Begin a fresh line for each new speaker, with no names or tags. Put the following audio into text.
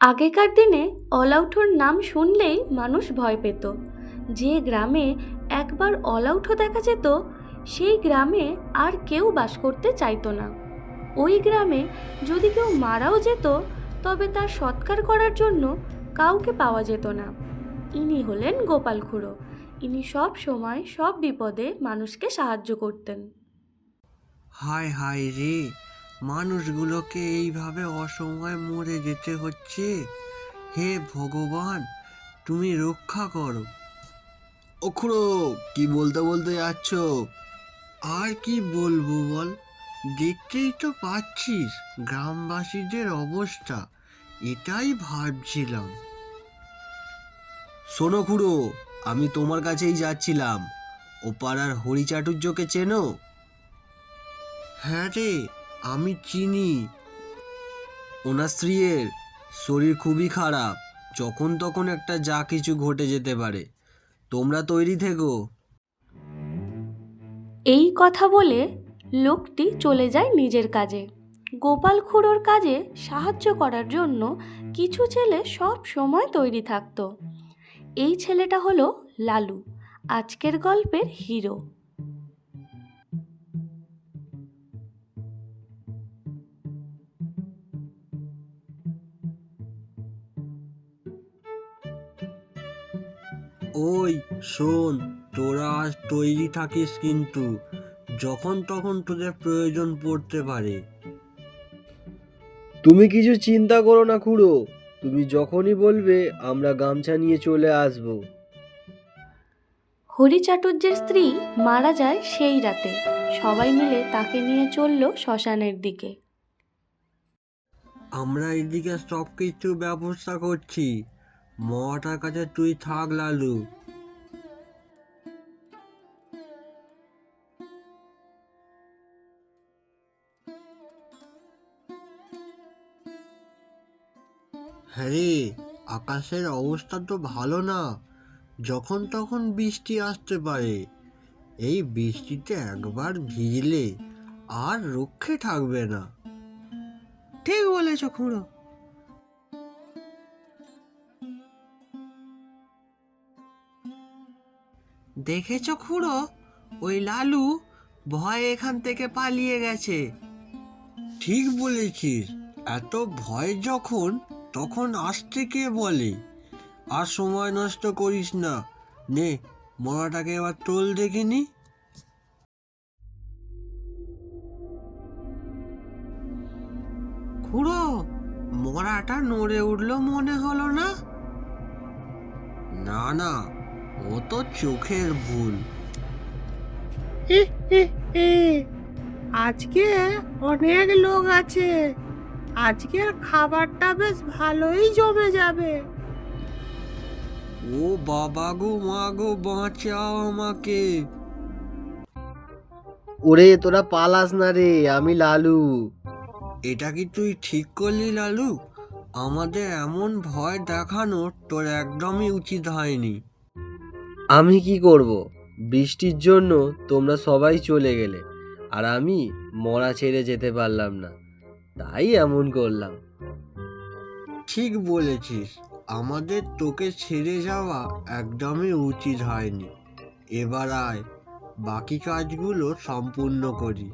আগেকার দিনে অলআউঠোর নাম শুনলেই মানুষ ভয় পেত। যে গ্রামে একবার অলআউঠো দেখা যেত, সেই গ্রামে আর কেউ বাস করতে চাইতো না। ওই গ্রামে যদি কেউ মারাও যেত, তবে তার সৎকার করার জন্য কাউকে পাওয়া যেত না। ইনি হলেন গোপাল খুড়ো। ইনি সব সময় সব বিপদে মানুষকে সাহায্য করতেন।
হায় হায় রে! মানুষগুলোকে এইভাবে অসময়ে মরে যেতে হচ্ছে? হে ভগবান তুমি রক্ষা করো। ওখুড়ো কি বলতে বলতে যাচ্ছ? আর কি বলব বল? দেখতেই তো পাচ্ছিস গ্রামবাসীদের অবস্থা। এটাই ভাবছিলাম। শোনো খুড়ো আমি তোমার কাছেই যাচ্ছিলাম। ও পাড়ার হরিচাটুর্যকে চেনো? হ্যাঁ রে আমি চিনি। ওনার স্ত্রীর শরীর খুবই খারাপ। যখন তখন একটা যা কিছু ঘটে যেতে পারে। তোমরা তৈরি থেকো।
এই কথা বলে লোকটি চলে যায় নিজের কাজে। গোপাল খুড়োর কাজে সাহায্য করার জন্য কিছু ছেলে সব সময় তৈরি থাকতো। এই ছেলেটা হলো লালু, আজকের গল্পের হিরো।
ওই শোন তোরা আজ তৈরি থাকিস কিন্তু যখন তখন তোদের প্রয়োজন পড়তে পারে।
তুমি কিছু চিন্তা করো না খুড়ো তুমি যখনই বলবে আমরা গামছা নিয়ে চলে আসব।
হরিচাটুর্যের স্ত্রী মারা যায় সেই রাতে। সবাই মিলে তাকে নিয়ে চলল শ্মশানের দিকে।
আমরা এদিকে সব কিছু ব্যবস্থা করছি। মহাটার কাছে তুই থাক, লালু। হ্যাঁ রে, আকাশের অবস্থা তো ভালো না। যখন তখন বৃষ্টি আসতে পারে। এই বৃষ্টিতে একবার ভিজলে আর রক্ষে থাকবে না। ঠিক বলেছ খুড়ো। দেখেছ খুড়ো? ওই লালু ভয়ে এখান থেকে পালিয়ে গেছে। ঠিক বলেছিস। এত ভয় যখন তখন আসতে কে বলে? আর সময় নষ্ট করিস না। নে মরাটাকে এবার তোল দেখিনি খুড়ো মরাটা নড়ে উঠল মনে হলো না? না না ও তো চোখের ভুল।
আজকে অনেক লোক আছে। আজকের খাবারটা বেশ ভালোই জমে যাবে।
ও বাবা গো মা গো বাঁচাও আমাকে।
ওরে তোরা পালাস না রে আমি লালু।
এটা কি তুই ঠিক করলি লালু? আমাদের এমন ভয় দেখানো তোর একদমই উচিত হয়নি।
আমি কি করব? বৃষ্টির জন্য তোমরা সবাই চলে গেলে, আর আমি মরা ছেড়ে যেতে পারলাম না। তাই এমন করলাম।
ঠিক বলেছিস। আমাদের তোকে ছেড়ে যাওয়া একদমই উচিত হয়নি। এবার আয়, বাকি কাজগুলো সম্পূর্ণ করি।